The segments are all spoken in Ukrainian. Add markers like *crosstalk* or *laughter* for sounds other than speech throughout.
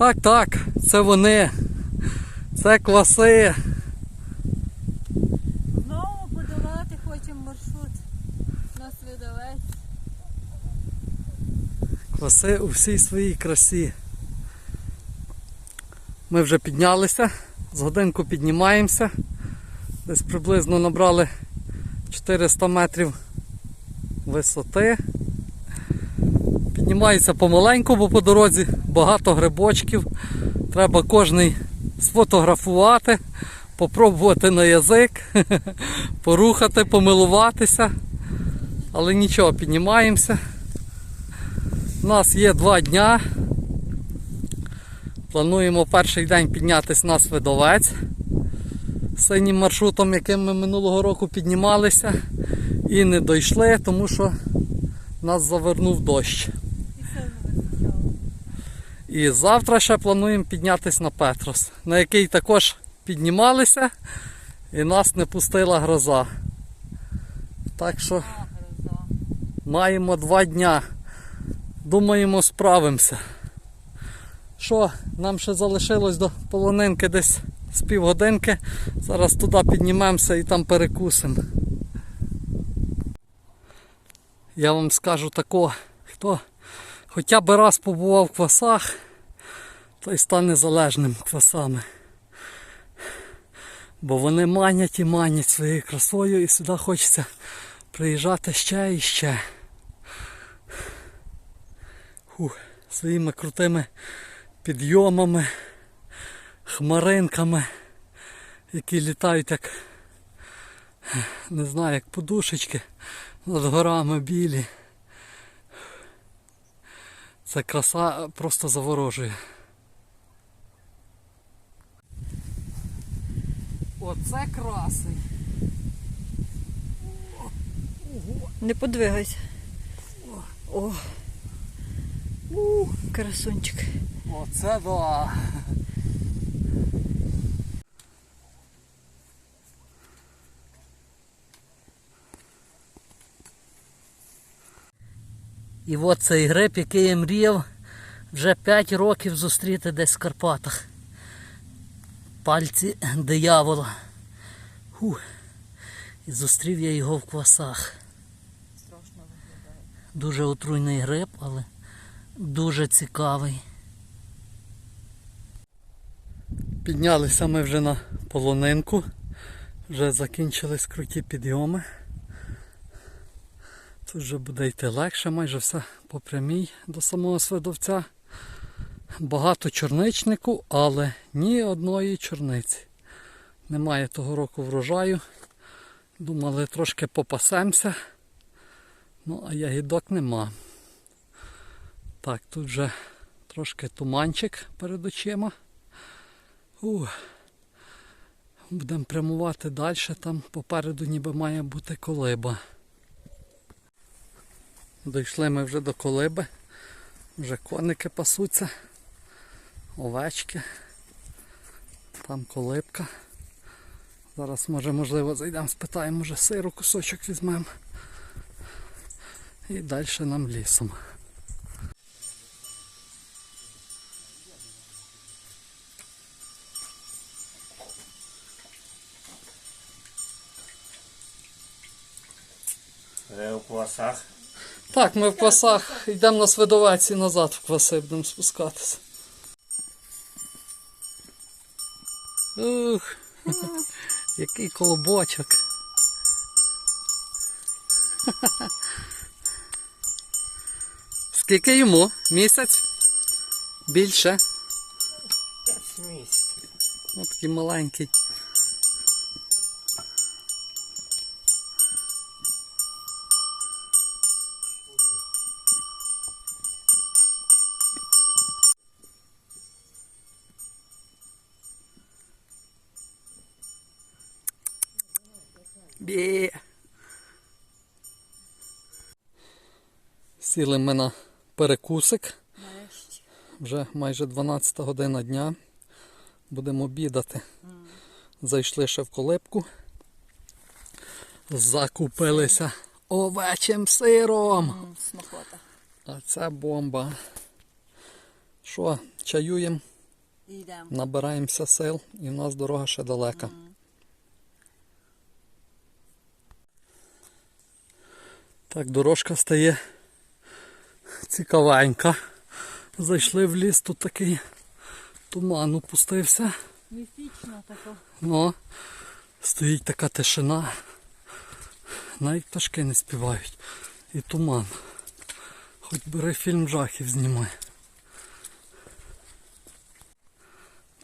Так, так, це вони. Це кваси. Знову подолати хочемо маршрут. Нас видавець. Кваси у всій своїй красі. Ми вже піднялися, з годинку піднімаємося. Десь приблизно набрали 400 метрів висоти. Піднімається помаленьку, бо по дорозі багато грибочків. Треба кожний сфотографувати, попробувати на язик, *laughs* порухати, помилуватися. Але нічого, піднімаємося. У нас є два дня. Плануємо перший день піднятися на Свидовець синім маршрутом, яким ми минулого року піднімалися і не дійшли, тому що нас завернув дощ. І завтра ще плануємо піднятися на Петрос, на який також піднімалися і нас не пустила гроза. Так що маємо два дня. Думаємо, справимося. Що, нам ще залишилось до полонинки десь з півгодинки. Зараз туди піднімемося і там перекусимо. Я вам скажу тако, хто хоча б раз побував в квасах, той стане залежним квасами. Бо вони манять і манять своєю красою і сюди хочеться приїжджати ще і ще. Фух, своїми крутими підйомами, хмаринками, які літають як не знаю, як подушечки над горами білі. Це краса просто заворожує. Оце красень. Не подвигайся. О. У, красунчик. Оце да. І от цей гриб, який я мріяв вже 5 років зустріти десь в Карпатах. Пальці диявола. Фух. І зустрів я його в квасах. Страшно виглядає. Дуже отруйний гриб, але дуже цікавий. Піднялися ми вже на полонинку. Вже закінчились круті підйоми. Тут вже буде йти легше, майже все по прямій до самого свидовця. Багато чорничнику, але ні одної чорниці. Немає того року врожаю. Думали трошки попасемося. Ну, а ягідок нема. Так, тут вже трошки туманчик перед очима. Ух. Будемо прямувати далі, там попереду ніби має бути колиба. Дійшли ми вже до колиби. Вже коники пасуться, овечки. Там колибка. Зараз може можливо зайдемо, спитаємо, може сиру кусочок візьмемо. І далі нам лісом. Вже у квасах. Так, ми в квасах йдемо на свидовець і назад в кваси будемо спускатися. Ух, *laughs* який колобочок. *laughs* Скільки йому? Місяць? Більше? Місяць. Ось такий маленький. Сіли ми на перекусик. Вже майже 12 година дня. Будемо обідати. Зайшли ще в колибку. Закупилися овечим сиром. Смакота. А це бомба. Що, чаюємо набираємося сил і в нас дорога ще далека. Так, дорожка стає цікавенька. Зайшли в ліс, тут такий туман опустився. Міфічна така. Ну, стоїть така тишина. Навіть пташки не співають. І туман. Хоч бери фільм жахів знімай.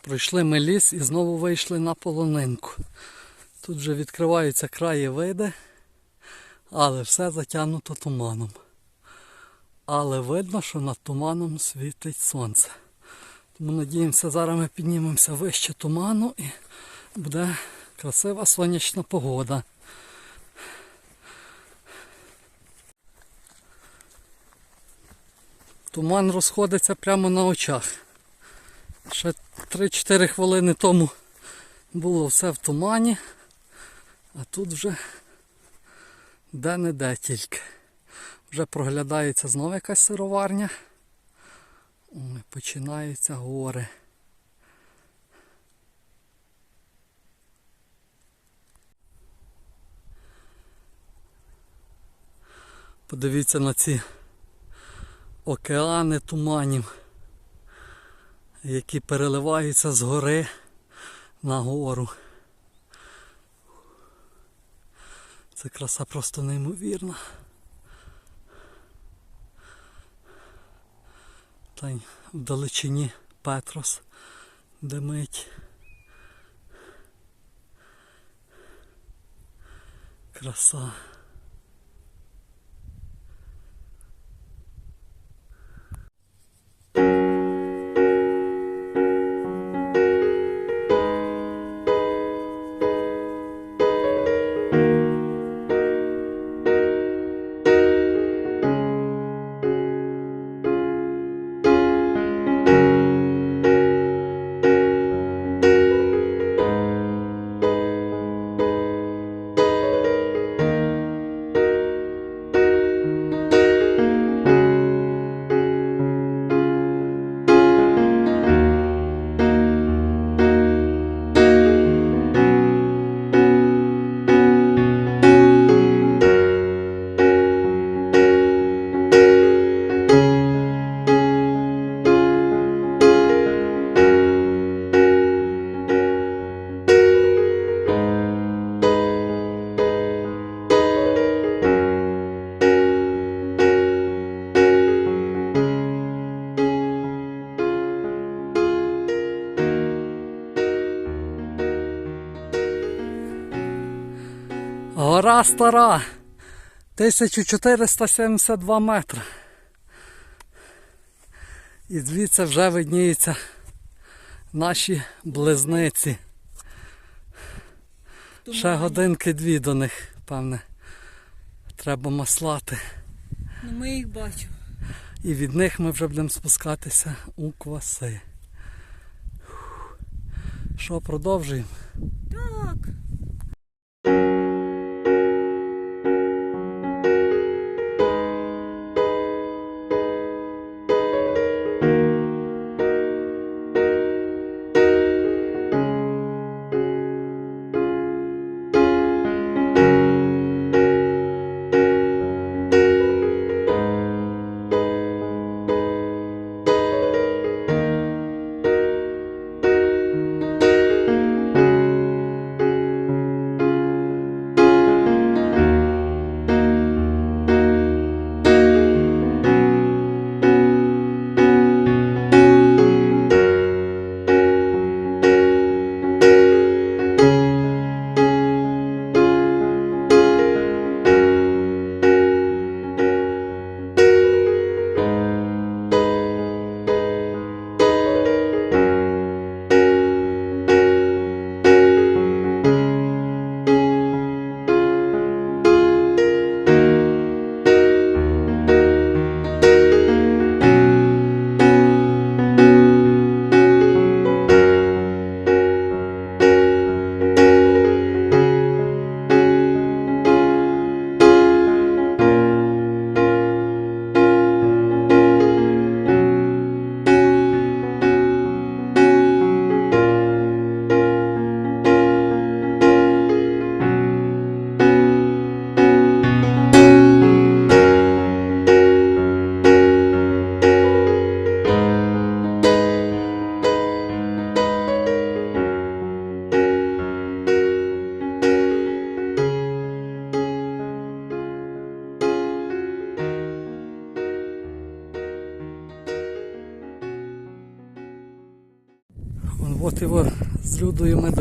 Пройшли ми ліс і знову вийшли на полонинку. Тут вже відкриваються краєвиди, але все затягнуто туманом. Але видно, що над туманом світить сонце. Тому надіємося, зараз ми піднімемося вище туману і буде красива сонячна погода. Туман розходиться прямо на очах. Ще 3-4 хвилини тому було все в тумані, а тут вже де-не-де тільки. Вже проглядається знову якась сироварня. Ой, починаються гори. Подивіться на ці океани туманів, які переливаються з гори на гору. Це краса просто неймовірна. Та в далечині Петрос димить. Краса. Стара. 1472 метри. І звідси вже видніються наші близниці. Ще годинки дві до них, певне. Треба маслати. Ну ми їх бачимо. І від них ми вже будемо спускатися у кваси. Що, продовжуємо? Так.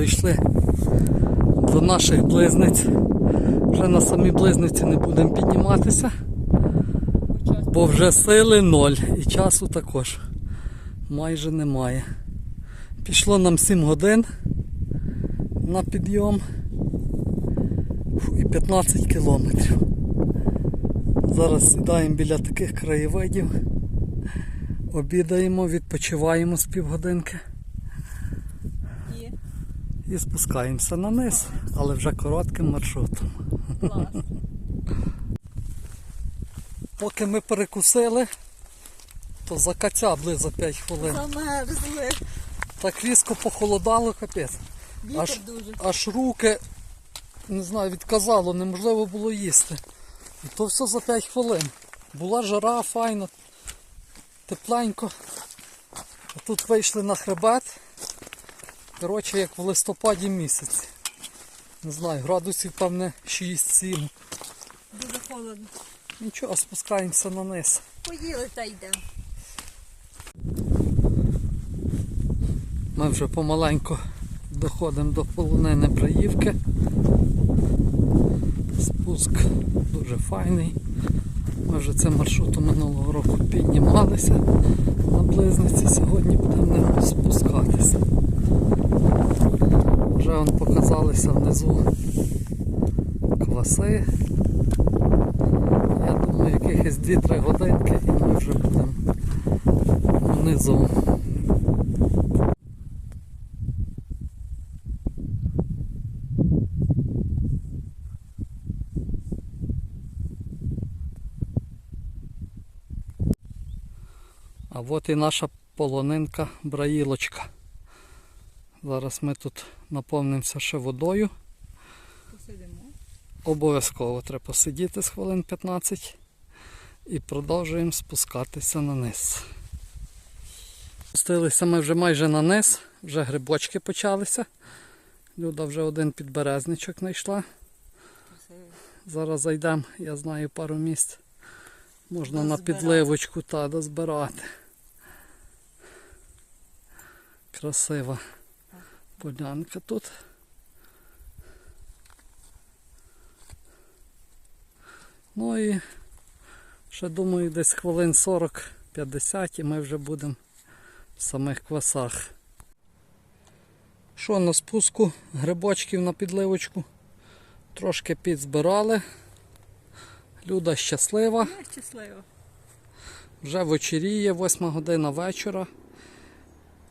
Дійшли до наших близниць. Вже на самі близниці не будемо підніматися, бо вже сили ноль і часу також майже немає. Пішло нам 7 годин на підйом і 15 кілометрів. Зараз сідаємо біля таких краєвидів, обідаємо, відпочиваємо з півгодинки. І спускаємося на низ, але вже коротким маршрутом. Клас. Поки ми перекусили, то закацябли за 5 хвилин. Замерзли. Так різко похолодало, капець. Вітер Аж- дуже. Аж руки, не знаю, відказало, неможливо було їсти. І то все за 5 хвилин. Була жара, файно, тепленько. А тут вийшли на хребет. Коротше, як в листопаді місяці. Не знаю, градусів певне 6-7. Дуже холодно. Нічого, спускаємося на низ. Поїли та йдемо. Ми вже помаленьку доходимо до полонини Браївки. Спуск дуже файний. Ми вже цим маршрутом минулого року піднімалися на близниці. Сьогодні будемо спускатися. Вже вон показалися внизу кваси. Я думаю, якихось 2-3 годинки і ми вже будемо внизу. А от і наша полонинка браїлочка. Зараз ми тут наповнимося ще водою. Посидимо. Обов'язково треба посидіти з хвилин 15 і продовжуємо спускатися на низ. Спустилися ми вже майже на низ, вже грибочки почалися. Люда вже один підберезничок знайшла. Зараз зайдемо, я знаю пару місць. Можна на підливочку та дозбирати. Красива полянка тут. Ну і ще думаю, десь хвилин 40-50 і ми вже будемо в самих квасах. Що на спуску грибочків на підливочку? Трошки підзбирали. Люда щаслива. Я щаслива. Вже вечоріє, 8 година вечора.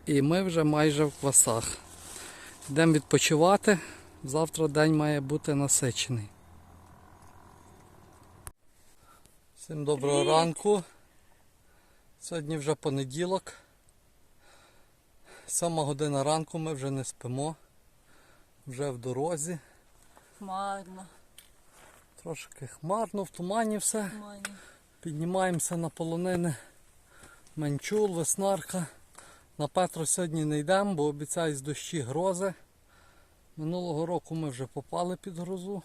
І ми вже майже в квасах. Йдемо відпочивати. Завтра день має бути насичений. Всім доброго Привіт. ранку. Сьогодні вже понеділок. 7 година ранку ми вже не спимо. Вже в дорозі. Хмарно. Трошки хмарно, в тумані все. Хмарно. Піднімаємося на полонини Менчул, Веснарка. На Петро сьогодні не йдемо, бо обіцяють з дощі грози. Минулого року ми вже попали під грозу,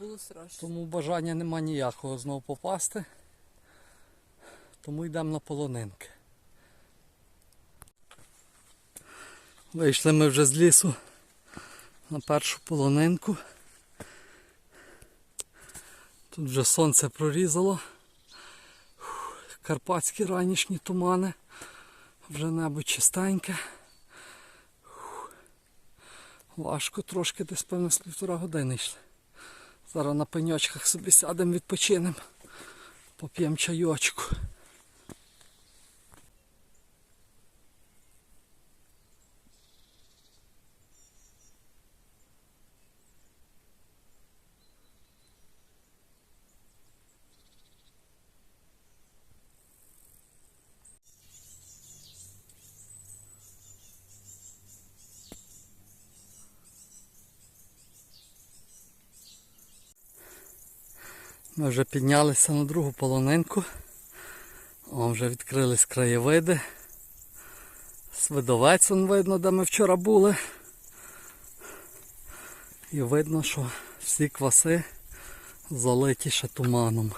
Було страшно. тому бажання нема ніякого знову попасти. Тому йдемо на полонинки. Вийшли ми вже з лісу на першу полонинку. Тут вже сонце прорізало. Карпатські ранішні тумани. Вже небо чистеньке. Важко трошки десь певно з півтора години йшли. Зараз на пеньочках собі сядемо, відпочинемо. Поп'ємо чайочку. Ми вже піднялися на другу полонинку. О, вже відкрились краєвиди. Свидовець он видно, де ми вчора були. І видно, що всі кваси залиті ще туманом.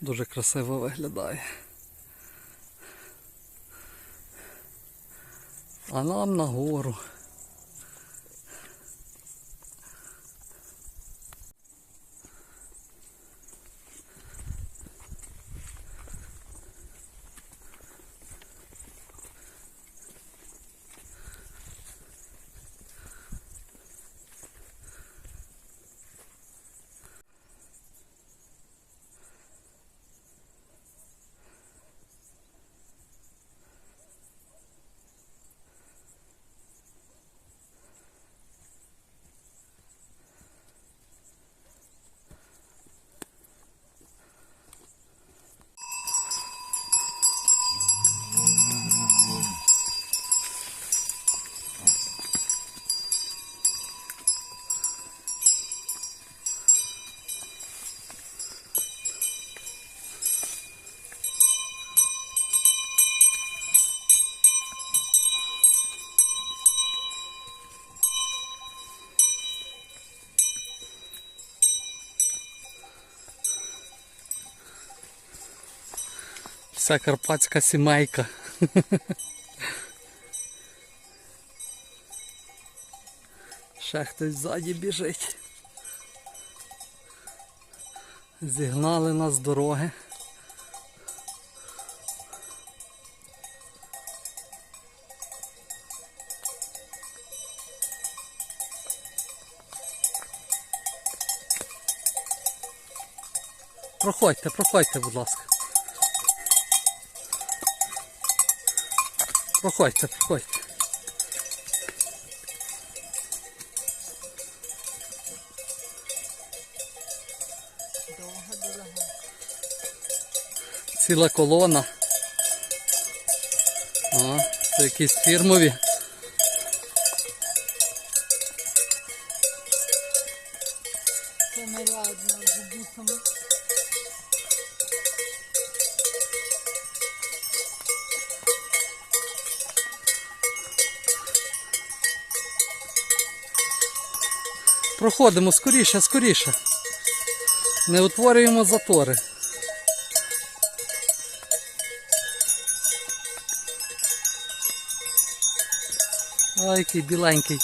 Дуже красиво виглядає. А нам нагору. Вся карпатська сімейка. Ще хтось ззаді біжить. Зігнали нас з дороги. Проходьте, проходьте, будь ласка. Проходьте, проходьте. Довга дорога. Ціла колона. О, це якісь фірмові. Це нарядно з бусами. Проходимо скоріше, скоріше. Не утворюємо затори. Ой, який біленький.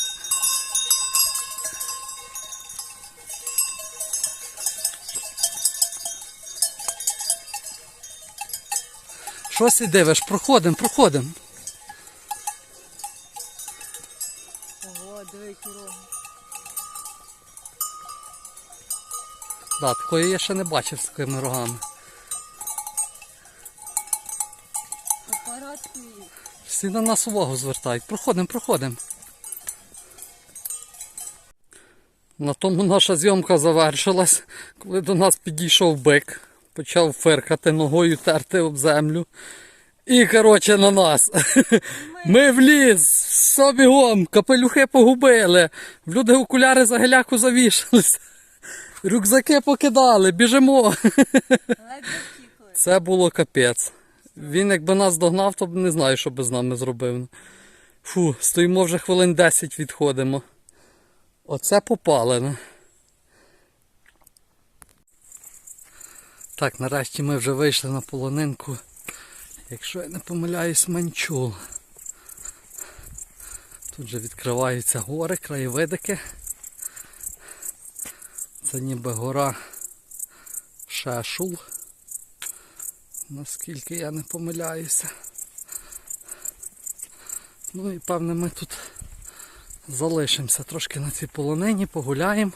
Щось і дивиш, проходимо, проходимо. Ого, диви, які роги. Да, такої я ще не бачив з такими рогами. Всі на нас увагу звертають. Проходимо, проходимо. На тому наша зйомка завершилась, коли до нас підійшов бик, почав фиркати ногою терти об землю. І, коротше, на нас. *laughs* Ми в ліс, все бігом, капелюхи погубили, в люди окуляри за геляку завішалися, рюкзаки покидали, біжимо. Це було капець. Він якби нас догнав, то не знаю, що би з нами зробив. Фу, стоїмо вже хвилин 10 відходимо. Оце попалено. Так, нарешті ми вже вийшли на полонинку. Якщо я не помиляюсь, манчул. Тут же відкриваються гори, краєвидики. Це ніби гора Шешул наскільки я не помиляюся. Ну і певне ми тут залишимося трошки на цій полонині, погуляємо.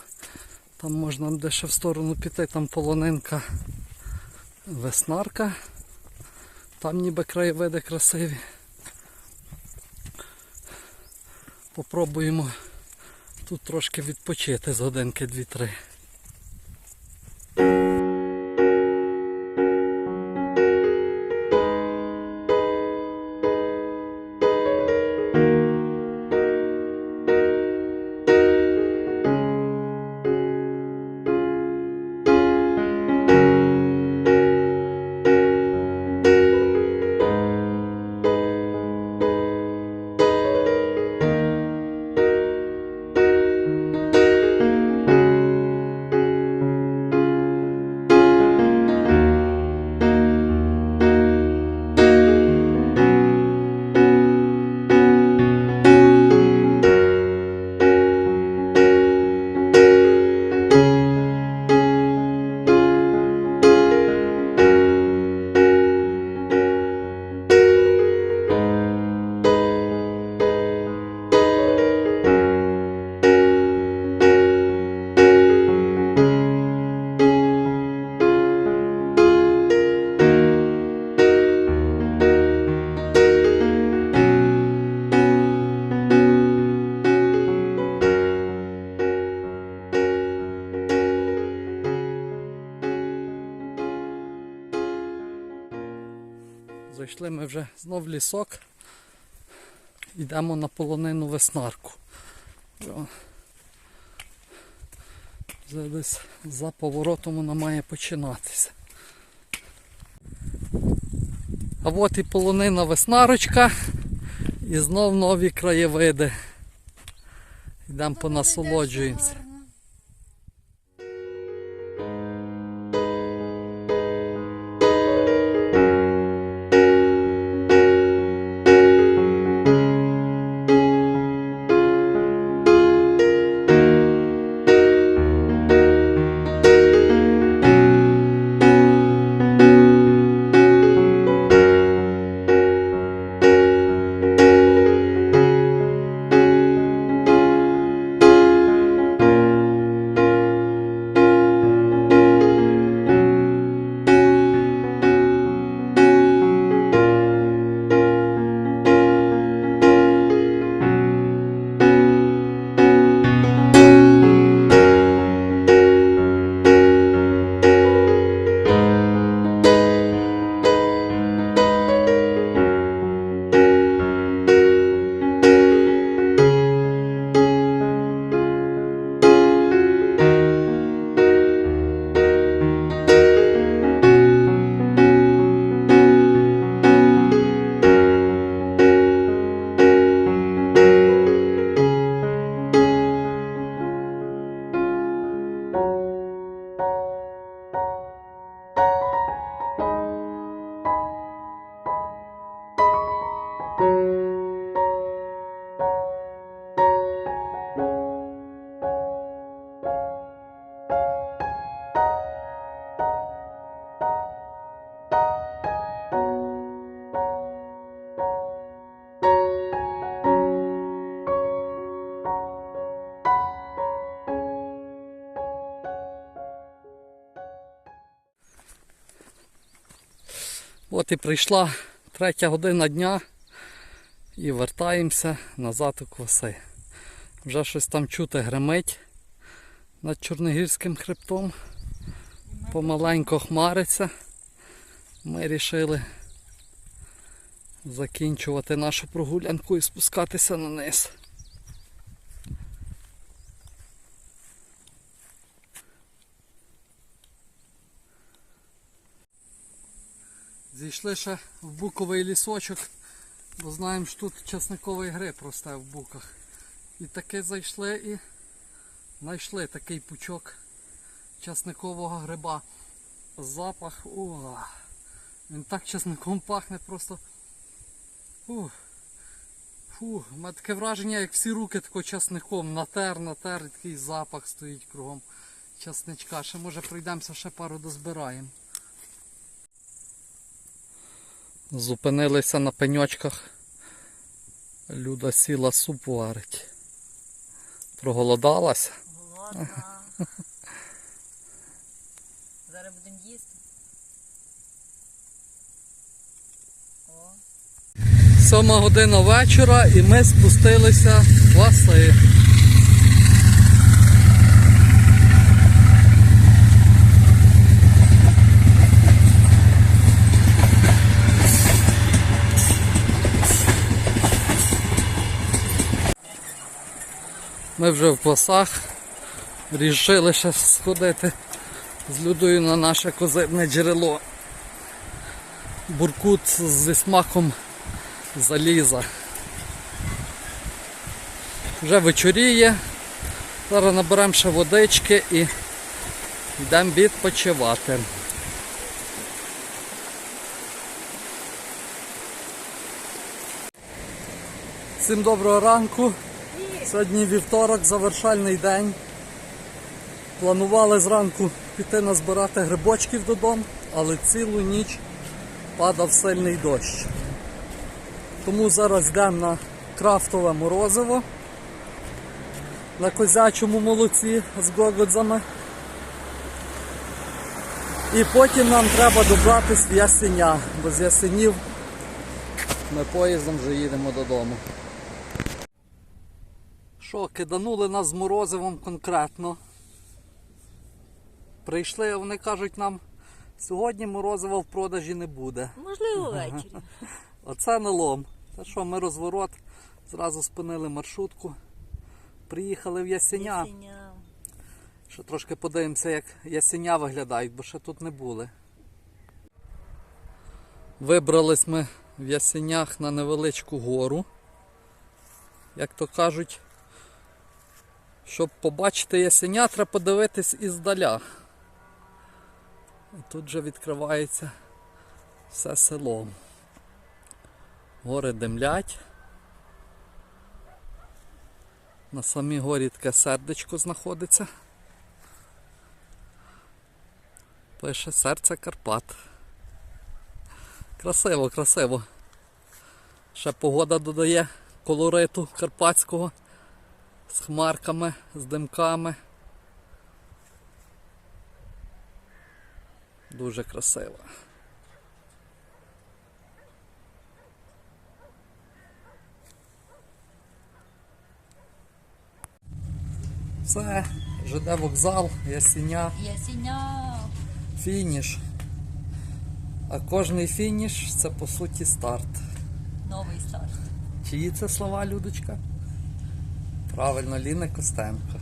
Там можна де ще в сторону піти, там полонинка веснарка. Там ніби краєвиди красиві. Попробуємо тут трошки відпочити з годинки 2-3. Знов лісок. Йдемо на полонину веснарку. Вже десь за поворотом вона має починатися. А от і полонина веснарочка. І знов нові краєвиди. Йдемо понасолоджуємося. От і прийшла третя година дня і вертаємося назад у кваси. Вже щось там чути гримить над Чорногірським хребтом. Помаленько хмариться. Ми вирішили закінчувати нашу прогулянку і спускатися на низ. Зійшли ще в буковий лісочок, бо знаємо, що тут часниковий гриб росте в буках. І таки зайшли і знайшли такий пучок часникового гриба. Запах, о, він так часником пахне просто. Ух. Фу, у мене таке враження, як всі руки тако часником натер, натер, і такий запах стоїть кругом часничка. Ще може пройдемося, ще пару дозбираємо. Зупинилися на пеньочках. Люда сіла суп варить. Проголодалася. Голодна. *laughs* Зараз будемо їсти. О, Сьома година вечора і ми спустилися в класи. Ми вже в класах. Рішили ще сходити з людою на наше козирне джерело. Буркут зі смаком заліза. Вже вечоріє. Зараз наберемо ще водички і йдемо відпочивати. Всім доброго ранку. Сьогодні вівторок, завершальний день. Планували зранку піти назбирати грибочків додому, але цілу ніч падав сильний дощ. Тому зараз йдемо на крафтове морозиво на козячому молоці з гогодзами. І потім нам треба добратися в ясеня, бо з ясенів ми поїздом вже їдемо додому. Що, киданули нас з морозивом конкретно. Прийшли, вони кажуть нам Сьогодні морозива в продажі не буде. Можливо, *laughs* ввечері. Оце налом. Та що, ми розворот, зразу спинили маршрутку. Приїхали в Ясеня. Ясеня. Ще трошки подивимося, як ясеня виглядають, бо ще тут не були. Вибрались ми в ясенях на невеличку гору. Як то кажуть, щоб побачити ясеня, треба подивитись іздаля. Тут вже відкривається все село. Гори димлять. На самій горі таке сердечко знаходиться. Пише серце Карпат. Красиво, красиво. Ще погода додає колориту карпатського з хмарками, з димками. Дуже красиво. Це ЖД вокзал, Ясеня. Ясеня. Фініш. А кожний фініш це по суті старт. Новий старт. Чиї це слова, Людочка? Правильно, Ліни Костенко.